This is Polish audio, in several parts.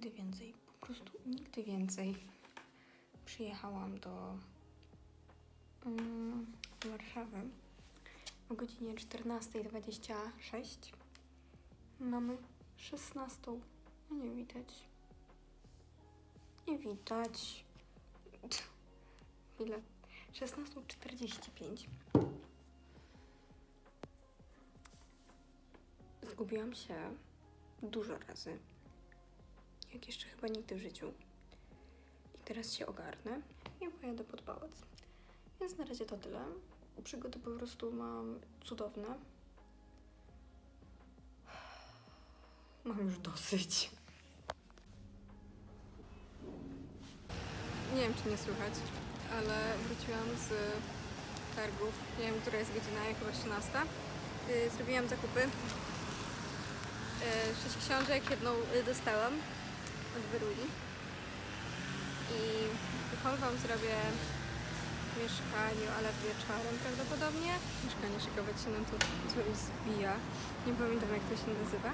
nigdy więcej, po prostu nigdy więcej przyjechałam do mm, Warszawy o godzinie 14.26. Mamy 16. No nie widać. Nie widać. Ile? 16.45. Zgubiłam się dużo razy. Jak jeszcze chyba nigdy w życiu. I teraz się ogarnę i pojadę pod pałac. Więc na razie to tyle. Przygody po prostu mam cudowne. Mam już dosyć. Nie wiem, czy nie słychać, ale wróciłam z targów. Nie wiem, która jest godzina, jak chyba 13. Yy, Zrobiłam zakupy. Yy, Sześć książek, jedną yy, dostałam od Wyruli. I Wam zrobię w mieszkaniu, ale wieczorem prawdopodobnie. Mieszkanie szykować się nam tu coś zbija. Nie pamiętam jak to się nazywa.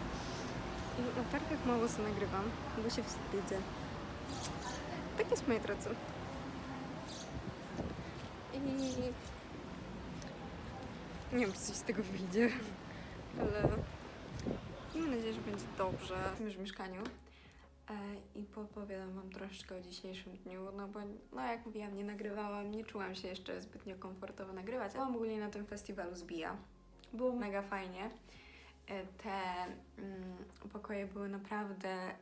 I na targach mało co nagrywam, bo się wstydzę. Tak jest, moi drodzy. I nie wiem, czy coś z tego wyjdzie, ale mam nadzieję, że będzie dobrze w tym już mieszkaniu. E, I poopowiadam Wam troszeczkę o dzisiejszym dniu, no bo, no jak mówiłam, nie nagrywałam, nie czułam się jeszcze zbytnio komfortowo nagrywać. Byłam ogólnie na tym festiwalu Zbija. Było mega fajnie. E, Te mm, pokoje były naprawdę,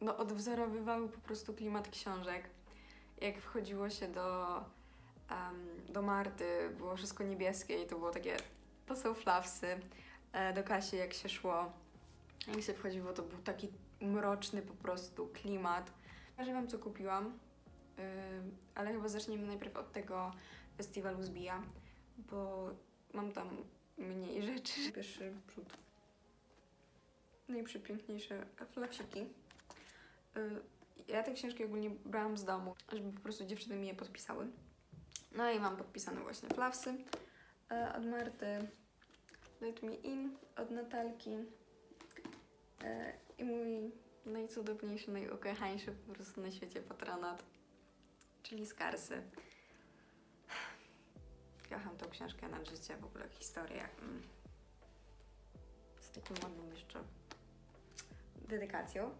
no odwzorowywały po prostu klimat książek. Jak wchodziło się do, em, do Marty, było wszystko niebieskie i to było takie, to są flawsy. E, Do Kasi jak się szło, jak się wchodziło, to był taki mroczny po prostu klimat. Pokażę Wam, co kupiłam, Ym, ale chyba zaczniemy najpierw od tego festiwalu Zbija, bo mam tam mniej rzeczy. Pierwszy przód. Najprzepiękniejsze flapsiki. Y, Ja te książki ogólnie brałam z domu, żeby po prostu dziewczyny mi je podpisały. No i mam podpisane właśnie flapsy y, od Marty, Let Me In od Natalki, E, I mój najcudowniejszy, najukochańszy po prostu na świecie patronat, czyli Skarsy. Kocham tą książkę nad życie, w ogóle historię. mm, Z taką ładną jeszcze dedykacją.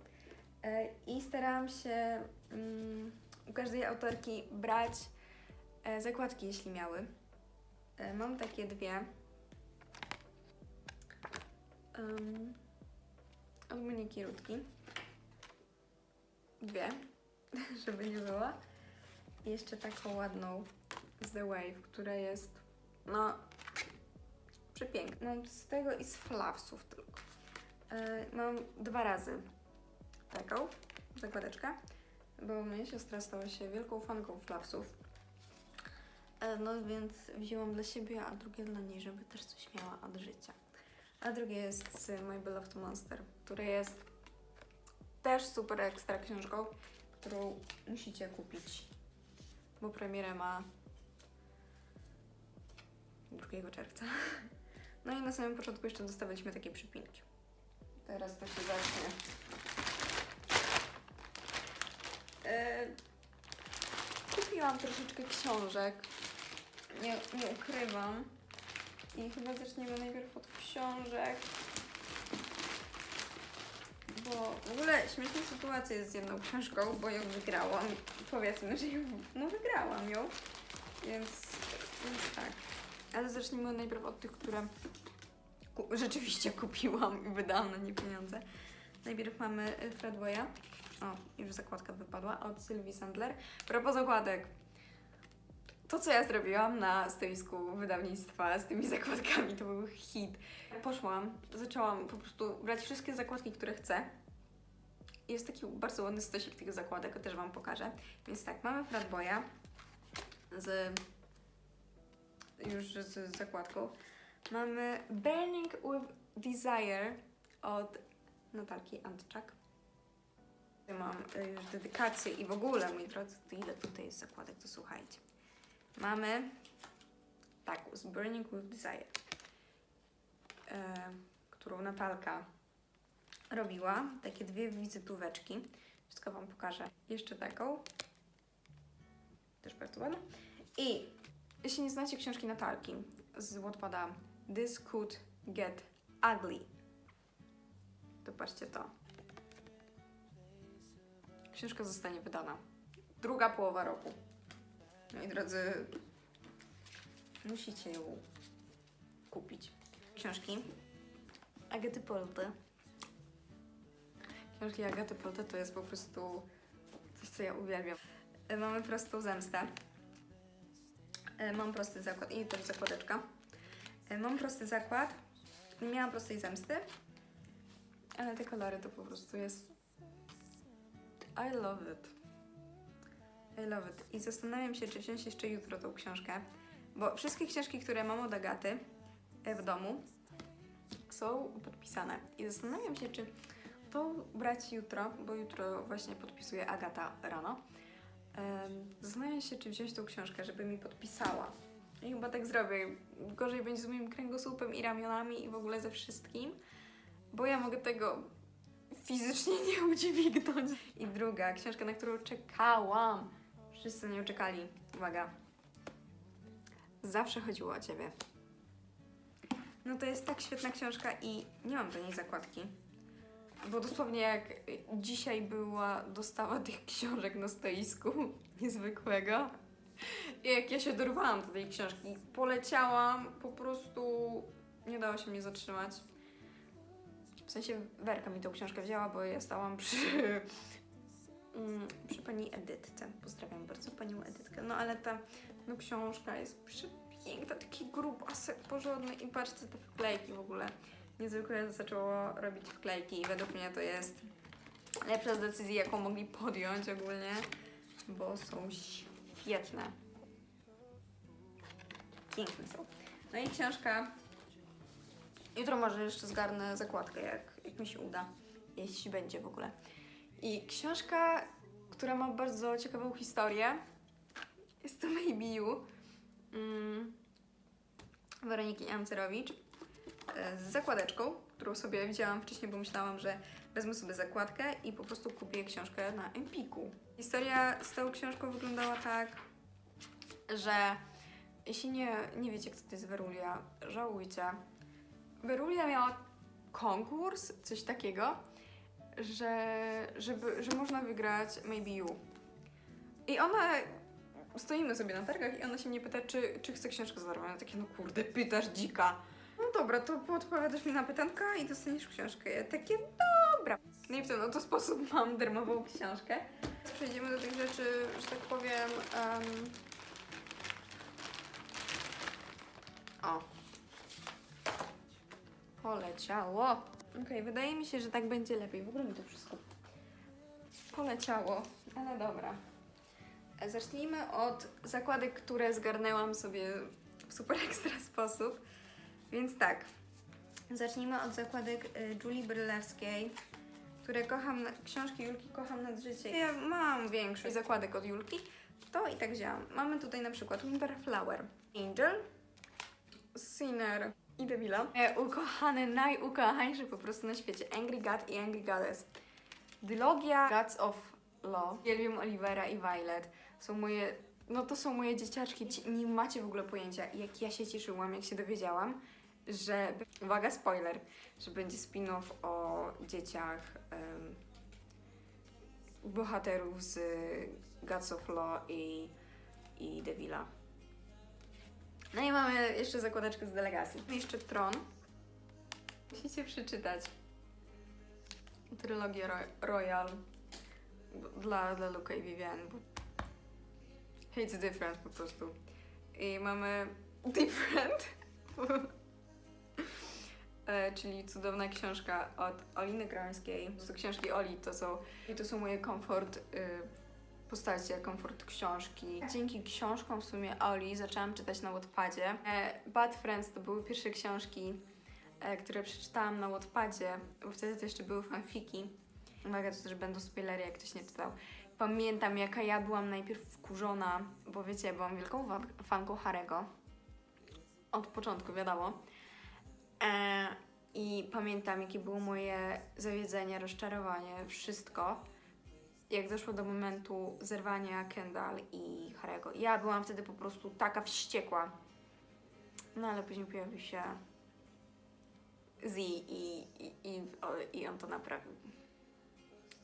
E, I starałam się mm, u każdej autorki brać e, zakładki, jeśli miały. E, Mam takie dwie. Od Moniki Rutki. Dwie, żeby nie było. I jeszcze taką ładną z The Wave, która jest, no, przepiękna. Mam z tego i z flawsów tylko. E, mam dwa razy taką zakładeczkę, bo moja siostra stała się wielką fanką flawsów. E, no więc wzięłam dla siebie, a drugie dla niej, żeby też coś miała od życia. A drugie jest z My Beloved Monster, które jest też super ekstra książką, którą musicie kupić, bo premierę ma 2 czerwca. No i na samym początku jeszcze dostawaliśmy takie przypinki. Teraz to się zacznie. E, kupiłam troszeczkę książek, nie, nie ukrywam. I chyba zaczniemy najpierw od książek. Bo w ogóle śmieszna sytuacja jest z jedną książką, bo ją wygrałam. Powiedzmy, że ją, no wygrałam ją. Więc, więc tak. Ale zacznijmy najpierw od tych, które ku- rzeczywiście kupiłam i wydałam na nie pieniądze. Najpierw mamy Fredwaya. O, już zakładka wypadła. Od Sylwii Sandler. Propos zakładek to, co ja zrobiłam na stoisku wydawnictwa z tymi zakładkami, to był hit. Poszłam, zaczęłam po prostu brać wszystkie zakładki, które chcę. Jest taki bardzo ładny stosik tych zakładek, też Wam pokażę. Więc tak, mamy Flatboya z już z zakładką. Mamy Burning with Desire od Natalki Antczak. Mam y, już dedykację i w ogóle, moi drodzy, ile tutaj jest zakładek, to słuchajcie. Mamy taką z Burning with Desire, e, którą Natalka robiła takie dwie wizytóweczki. Wszystko Wam pokażę. Jeszcze taką. Też bardzo ładna. I jeśli nie znacie książki Natalki z Wattpada This Could Get Ugly, to patrzcie to. Książka zostanie wydana. Druga połowa roku. Moi drodzy, musicie ją kupić. Książki Agaty Polty. Książki Agaty Polty to jest po prostu coś, co ja uwielbiam. E, Mamy prostą zemstę. E, Mam prosty zakład i to jest zakładeczka. E, Mam prosty zakład. Nie miałam prostej zemsty, ale te kolory to po prostu jest. I love it. I love it. I zastanawiam się, czy wziąć jeszcze jutro tą książkę, bo wszystkie książki, które mam od Agaty e, w domu, są podpisane. I zastanawiam się, czy to brać jutro, bo jutro właśnie podpisuje Agata rano. Zastanawiam się, czy wziąć tą książkę, żeby mi podpisała. I chyba tak zrobię. Gorzej będzie z moim kręgosłupem i ramionami i w ogóle ze wszystkim, bo ja mogę tego fizycznie nie udźwignąć. I druga książka, na którą czekałam. Wszyscy na nią czekali. Uwaga. Zawsze chodziło o ciebie. No to jest tak świetna książka i nie mam do niej zakładki. Bo dosłownie jak dzisiaj była dostawa tych książek na stoisku niezwykłego. I jak ja się dorwałam do tej książki, poleciałam, po prostu nie dało się mnie zatrzymać. W sensie Werka mi tą książkę wzięła, bo ja stałam przy pani Edytce. Pozdrawiam bardzo panią Edytkę. No ale ta no, książka jest przepiękna, taki grubasek porządny i patrzcie te wklejki w ogóle. Niezwykle zaczęło robić wklejki i według mnie to jest lepsza z decyzji, jaką mogli podjąć ogólnie, bo są świetne. Piękne są. No i książka. Jutro może jeszcze zgarnę zakładkę, jak, jak mi się uda, jeśli będzie w ogóle. I książka, która ma bardzo ciekawą historię, jest to Maybe You mm, Weroniki Amcerowicz e, z zakładeczką, którą sobie widziałam wcześniej, bo myślałam, że wezmę sobie zakładkę i po prostu kupię książkę na Empiku. Historia z tą książką wyglądała tak, że jeśli nie, nie wiecie, kto to jest Werulia, żałujcie. Werulia miała konkurs, coś takiego, że, żeby, że można wygrać Maybe You. I ona, stoimy sobie na targach i ona się mnie pyta, czy, czy chce książkę za darmo. Ja takie, no kurde, pytasz dzika. No dobra, to odpowiadasz mi na pytanka i dostaniesz książkę. Ja takie, dobra. No i w ten oto sposób mam darmową książkę. Przejdziemy do tych rzeczy, że tak powiem... em, O. Poleciało. Okej, wydaje mi się, że tak będzie lepiej. W ogóle mi to wszystko poleciało, ale dobra. Zacznijmy od zakładek, które zgarnęłam sobie w super ekstra sposób. Więc tak, zacznijmy od zakładek y, Julii Brylewskiej, które kocham, książki Julki kocham nad życie. Ja mam większość zakładek od Julki, to i tak działam. Mamy tutaj na przykład Winter Flower, Angel, Sinner i Devila. E, ukochany, najukochańszy po prostu na świecie, Angry God i Angry Goddess. Dylogia Gods of Law. Uwielbiam Olivera i Violet. Są moje, no to są moje dzieciaczki. Ci- Nie macie w ogóle pojęcia, jak ja się cieszyłam, jak się dowiedziałam, że, uwaga, spoiler, że będzie spin-off o dzieciach em, bohaterów z Gods of Law i, i Devila. No i mamy jeszcze zakładeczkę z delegacji. Jeszcze Tron. Musicie przeczytać trylogię Ro- Royal dla, dla Luka i Vivian, bo Hate's different po prostu. I mamy different, e, czyli cudowna książka od Oliny Grońskiej. To książki Oli, to są, i to są moje komfort y, postacie, komfort książki. Dzięki książkom w sumie Oli zaczęłam czytać na Wattpadzie. E, Bad Friends to były pierwsze książki, e, które przeczytałam na Wattpadzie, bo wtedy to jeszcze były fanfiki. Uwaga, to też będą spoilery, jak ktoś nie czytał. Pamiętam, jaka ja byłam najpierw wkurzona, bo wiecie, ja byłam wielką fanką Harego. Od początku, wiadomo. E, I pamiętam, jakie było moje zawiedzenie, rozczarowanie, wszystko. Jak doszło do momentu zerwania Kendall i Harego. Ja byłam wtedy po prostu taka wściekła. No ale później pojawił się Z i, i, i, i on to naprawił.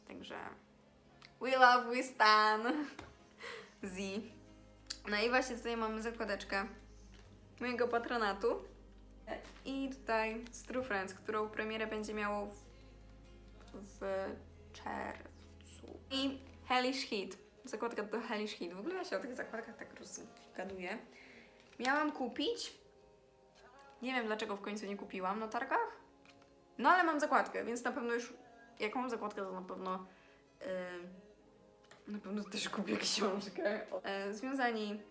Także we love, we stan. Z. No i właśnie tutaj mamy zakładeczkę mojego patronatu. I tutaj True Friends, którą premierę będzie miało w, w czerwcu. I Hellish Heat. Zakładka do Hellish Heat. W ogóle ja się o tych zakładkach tak rozgaduję. Miałam kupić. Nie wiem dlaczego w końcu nie kupiłam na targach. No ale mam zakładkę, więc na pewno już. Jak mam zakładkę, to na pewno. Yy, na pewno też kupię książkę. Yy, związani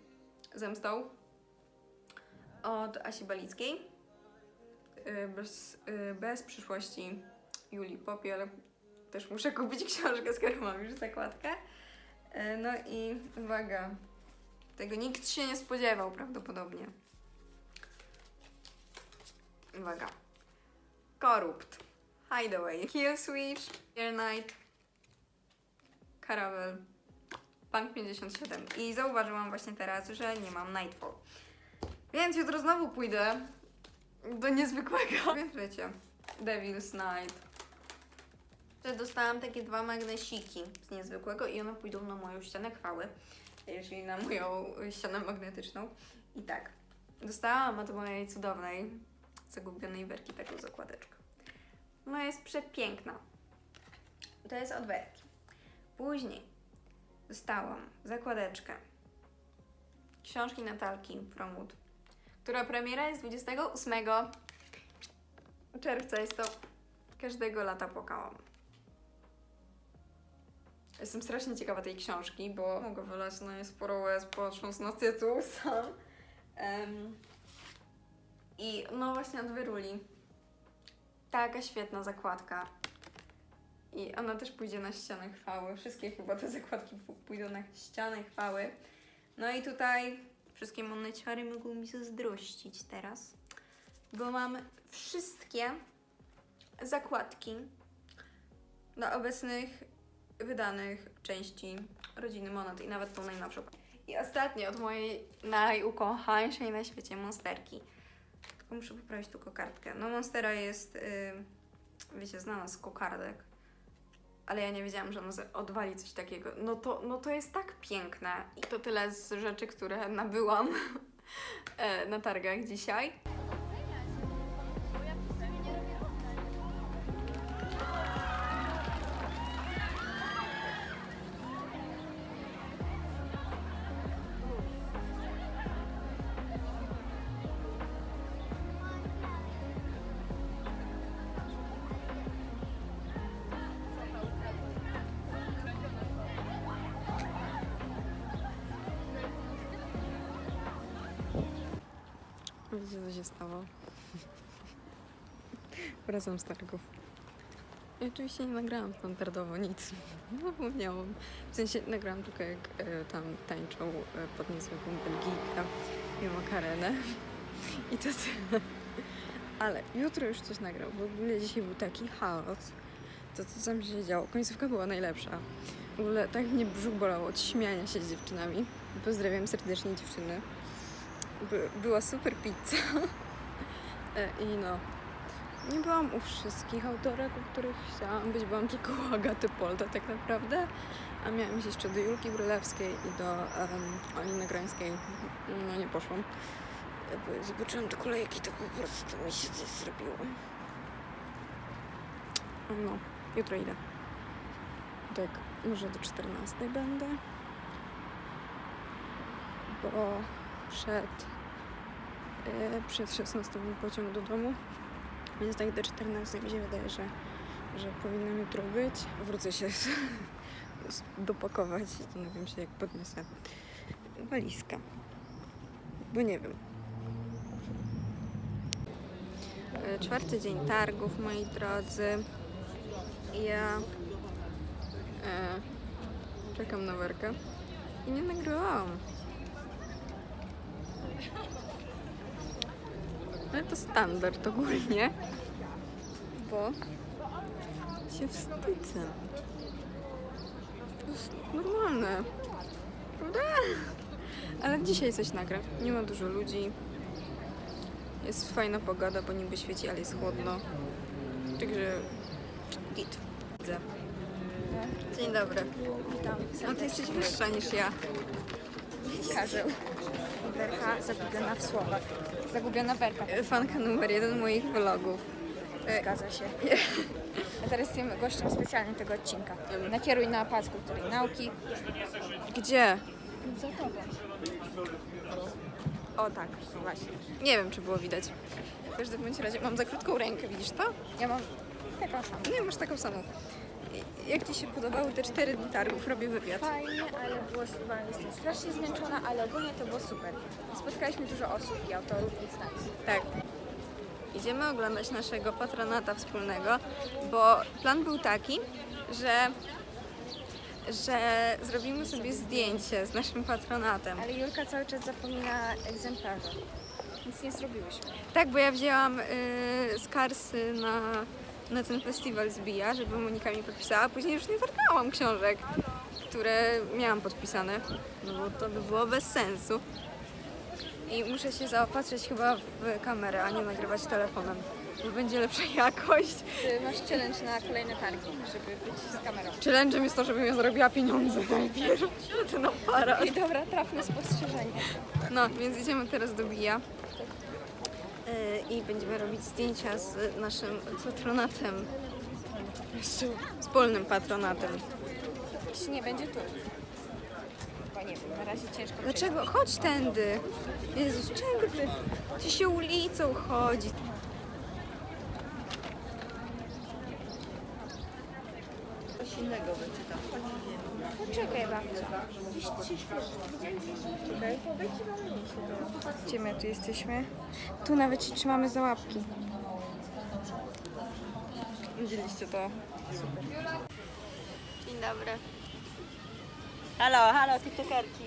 zemstą od Asi Balickiej. Yy, Bez, yy, bez przyszłości Julii Popiel. Też muszę kupić książkę, skoro mam już zakładkę. Yy, No i uwaga, tego nikt się nie spodziewał prawdopodobnie. Uwaga. Korupt. Hideaway. Kill Switch. Air Knight. Caravel. Bank 57. I zauważyłam właśnie teraz, że nie mam Nightfall. Więc jutro znowu pójdę do niezwykłego. Więc wiecie, Devil's Night. Że dostałam takie dwa magnesiki z niezwykłego i one pójdą na moją ścianę chwały, czyli na moją ścianę magnetyczną. I tak, dostałam od mojej cudownej, zagubionej werki taką zakładeczkę. No jest przepiękna. To jest od werki. Później dostałam zakładeczkę książki Natalki Fromwood, która premiera jest 28 czerwca. Jest to każdego lata płakałam. Jestem strasznie ciekawa tej książki, bo mogę wylać na nie sporo łez, patrząc na tytuł sam. Em, I no właśnie od Wyruli. Taka świetna zakładka. I ona też pójdzie na ścianę chwały. Wszystkie chyba te zakładki pójdą na ścianę chwały. No i tutaj wszystkie moneciary mogą mi zazdrościć teraz, bo mam wszystkie zakładki dla obecnych wydanych części Rodziny Monet i nawet tą najnowszą. I ostatnie od mojej najukochańszej na świecie monsterki. Tylko muszę poprawić tu kokardkę. No monstera jest, yy, wiecie, znana z kokardek. Ale ja nie wiedziałam, że ona odwali coś takiego. No to, no to jest tak piękne. I to tyle z rzeczy, które nabyłam e, na targach dzisiaj. Wiecie, co się stało? Wracam z targów. Ja oczywiście nie nagrałam standardowo nic. Zapomniałam. W sensie nagrałam tylko jak e, tam tańczą e, pod niezwykłą Belgijkę i makarenę. I to tyle. Ale jutro już coś nagram. W ogóle dzisiaj był taki chaos. To co tam się działo. Końcówka była najlepsza. W ogóle tak mnie brzuch bolał od śmiania się z dziewczynami. Pozdrawiam serdecznie dziewczyny. By, była super pizza. E, I no, nie byłam u wszystkich autorek, u których chciałam być. Byłam tylko u Agaty Polda tak naprawdę. A miałam iść jeszcze do Julki Brylewskiej i do um, Aliny Grańskiej. No nie poszłam. E, zobaczyłam te kolejki, to po prostu mi się coś zrobiło. No, jutro idę. Tak, może do 14 będę. Bo przed, e, przed 16 był pociąg do domu, więc tak do 14 mi się wydaje, że, że powinnam jutro być. Wrócę się z, z, dopakować, zastanawiam się jak podniosę walizkę, bo nie wiem. E, Czwarty dzień targów, moi drodzy. Ja e, czekam na werkę i nie nagrywałam. Ale to standard ogólnie. bo się wstydzę. To jest normalne. Prawda? Ale dzisiaj coś nagra. Nie ma dużo ludzi. Jest fajna pogoda, bo niby świeci, ale jest chłodno. Także git. Widzę. Dzień dobry. Witam. A ty jesteś wyższa niż ja. Karzeł. Werka zagubiona w słowach. Zagubiona Werka. Fanka numer jeden moich vlogów. E, Zgadza się. Ja teraz jestem gościem specjalnym tego odcinka. Nakieruj na pas kultury nauki. Gdzie? Za tobą. O tak, właśnie. Nie wiem, czy było widać. W każdym bądź razie mam za krótką rękę, widzisz to? Ja mam taką samą. Nie, masz taką samą. Jak Ci się podobały te cztery dni targów? Robię wywiad. Fajnie, ale było, chyba jestem strasznie zmęczona, ale ogólnie to było super. Spotkaliśmy dużo osób i autorów, więc nice. Tak. Idziemy oglądać naszego patronata wspólnego, bo plan był taki, że, że zrobimy sobie zdjęcie z naszym patronatem. Ale Julka cały czas zapomina egzemplarza. Nic nie zrobiłyśmy. Tak, bo ja wzięłam y, z Karsy na, na ten festiwal zbija, żeby Monika mi podpisała, a później już nie targałam książek, które miałam podpisane, no bo to by było bez sensu. I muszę się zaopatrzyć chyba w kamerę, a nie nagrywać telefonem, bo będzie lepsza jakość. Ty masz challenge na kolejne targi, żeby być z kamerą. Challenge'em jest to, żebym ja zarobiła pieniądze najpierw na ten aparat. I dobra, trafne spostrzeżenie. No, więc idziemy teraz do Bija. Yy, I będziemy robić zdjęcia z naszym patronatem. Wspólnym patronatem. Jeśli nie będzie tu. Chyba nie wiem, na razie ciężko Dlaczego? Chodź tędy. Jezus, czego ty? Ty się ulicą chodzi. Poczekaj babcia. Czekaj, Gdzie my tu jesteśmy? Tu nawet się trzymamy za łapki. Widzieliście to? Dzień dobry. Halo, halo, tiktokerki.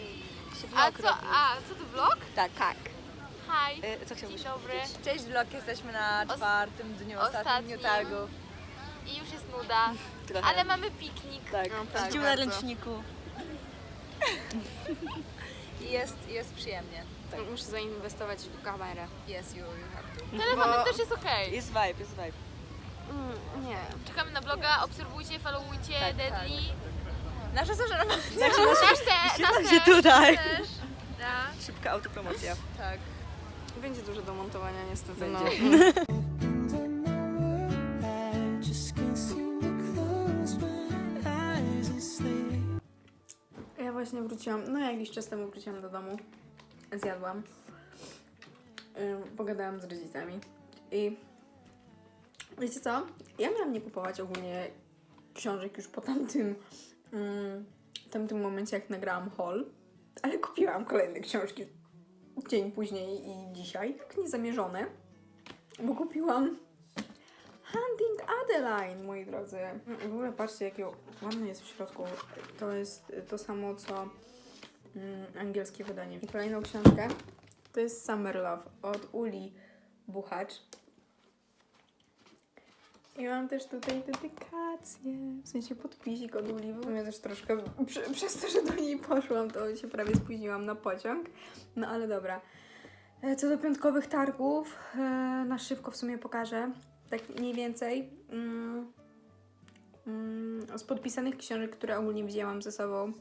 Się A vlog co, robi. a co to vlog? Tak, tak. Hi. Y, co chciałbyś Dzień dobry. powiedzieć? Cześć vlog, jesteśmy na czwartym dniu, ostatnim dniu ostatnim. targów. I już jest nuda. Trochę. Ale mamy piknik. Tak, No, tak, na bardzo. ręczniku. I jest, jest przyjemnie. Tak. Muszę zainwestować w kamerę. Jest, you, you have to. Telefonem Bo- też jest okej. Jest vibe, jest vibe. Mm, nie. Czekamy na vloga, obserwujcie, followujcie, Tak, Deadly. Nasze zażarzowanie. Nasz te, nasz się tutaj. też. Da. Szybka autopromocja. Tak. Będzie dużo do montowania niestety. Będzie. No. Wróciłam, no jakiś czas temu wróciłam do domu. Zjadłam. Ym, Pogadałam z rodzicami. I wiecie co? Ja miałam nie kupować ogólnie książek już po tamtym, ym, tamtym momencie, jak nagrałam haul. Ale kupiłam kolejne książki dzień później i dzisiaj. Tak niezamierzone. Bo kupiłam Hunting Adeline, moi drodzy. W ogóle patrzcie, jakie ładne jest w środku. To jest to samo, co mm, angielskie wydanie. I kolejną książkę to jest Summer Love od Uli Buchacz. I mam też tutaj dedykację, w sensie podpisik od Uli. Sumie też troszkę przy, przez to, że do niej poszłam, to się prawie spóźniłam na pociąg. No ale dobra. E, Co do piątkowych targów, e, na szybko w sumie pokażę, tak mniej więcej. Mm, mm, z podpisanych książek, które ogólnie wzięłam ze sobą,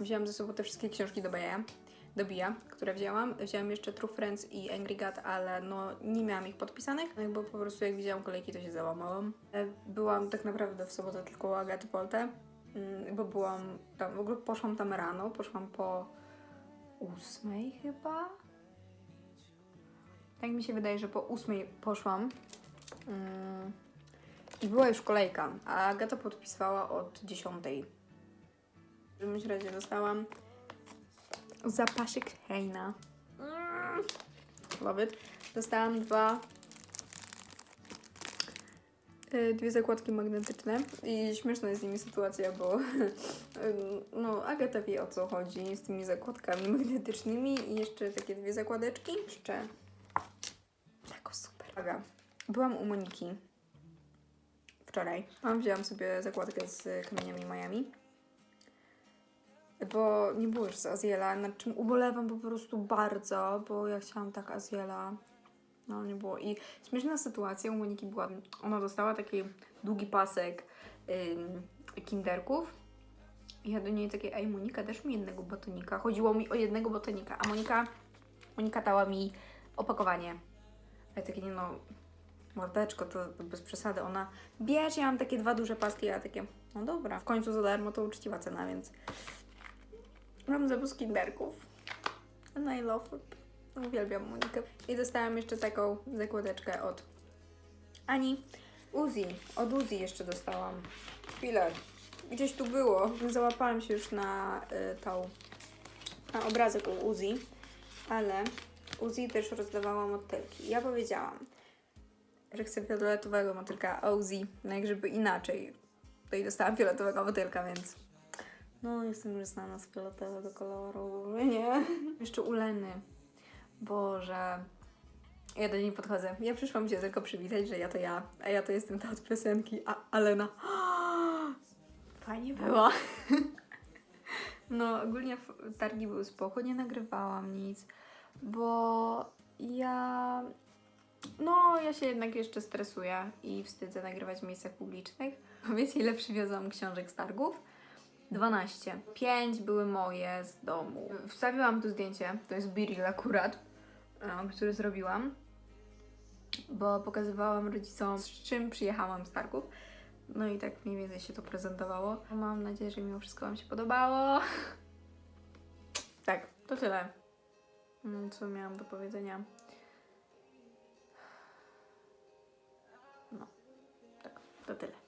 wzięłam ze sobą te wszystkie książki do Bija, do Bija, które wzięłam. Wzięłam jeszcze True Friends i Angry God, ale no nie miałam ich podpisanych, no bo po prostu jak widziałam kolejki, to się załamałam. E, Byłam tak naprawdę w sobotę tylko u Agaty Polte, mm, bo byłam tam, w ogóle poszłam tam rano, poszłam po ósmej chyba, tak mi się wydaje, że po ósmej poszłam. I była już kolejka, a Agata podpisywała od dziesiątej. W każdym razie dostałam zapasik Heina. Love it. Dostałam dwa y, dwie zakładki magnetyczne i śmieszna jest z nimi sytuacja, bo no Agata wie o co chodzi z tymi zakładkami magnetycznymi i jeszcze takie dwie zakładeczki. Jeszcze Tako super. Uwaga. Byłam u Moniki wczoraj. Wzięłam sobie zakładkę z kamieniami Miami. Bo nie było już z Aziela, nad czym ubolewam po prostu bardzo, bo ja chciałam tak Aziela. No nie było. I śmieszna sytuacja u Moniki była, ona dostała taki długi pasek kinderków. I ja do niej takie, ej Monika, dasz mi jednego batonika. Chodziło mi o jednego batonika, a Monika, Monika dała mi opakowanie. Ja takie, nie no, mordeczko, to, bez przesady. Ona, bierz, ja mam takie dwa duże paski, a takie, no dobra. W końcu za darmo to uczciwa cena, więc mam zapus kinderków. And I love it. Uwielbiam Monikę. I dostałam jeszcze taką zakładeczkę od Ani. Uzi. Od Uzi jeszcze dostałam. Chwilę. Gdzieś tu było. Załapałam się już na y, tą na obrazek u Uzi, ale Uzi też rozdawała motylki. Ja powiedziałam, że chcę fioletowego motylka, a Uzi, no jak żeby inaczej. Tutaj dostałam fioletowego motylka, więc no jestem już znana z fioletowego koloru, nie? Jeszcze u Leny. Boże. Ja do niej podchodzę. Ja przyszłam Cię tylko przywitać, że ja to ja, a ja to jestem ta od piosenki, a Alena. Fajnie było. No, ogólnie targi były spoko, nie nagrywałam nic, bo ja... No, ja się jednak jeszcze stresuję i wstydzę nagrywać w miejscach publicznych. Wiecie, ile przywiozłam książek z targów? 12. 5 były moje z domu. Wstawiłam tu zdjęcie, to jest Biril akurat, e, który zrobiłam, bo pokazywałam rodzicom, z czym przyjechałam z targów. No i tak mniej więcej się to prezentowało. Mam nadzieję, że mimo wszystko Wam się podobało. Tak, to tyle. Mm, Co miałam do powiedzenia. To tyle.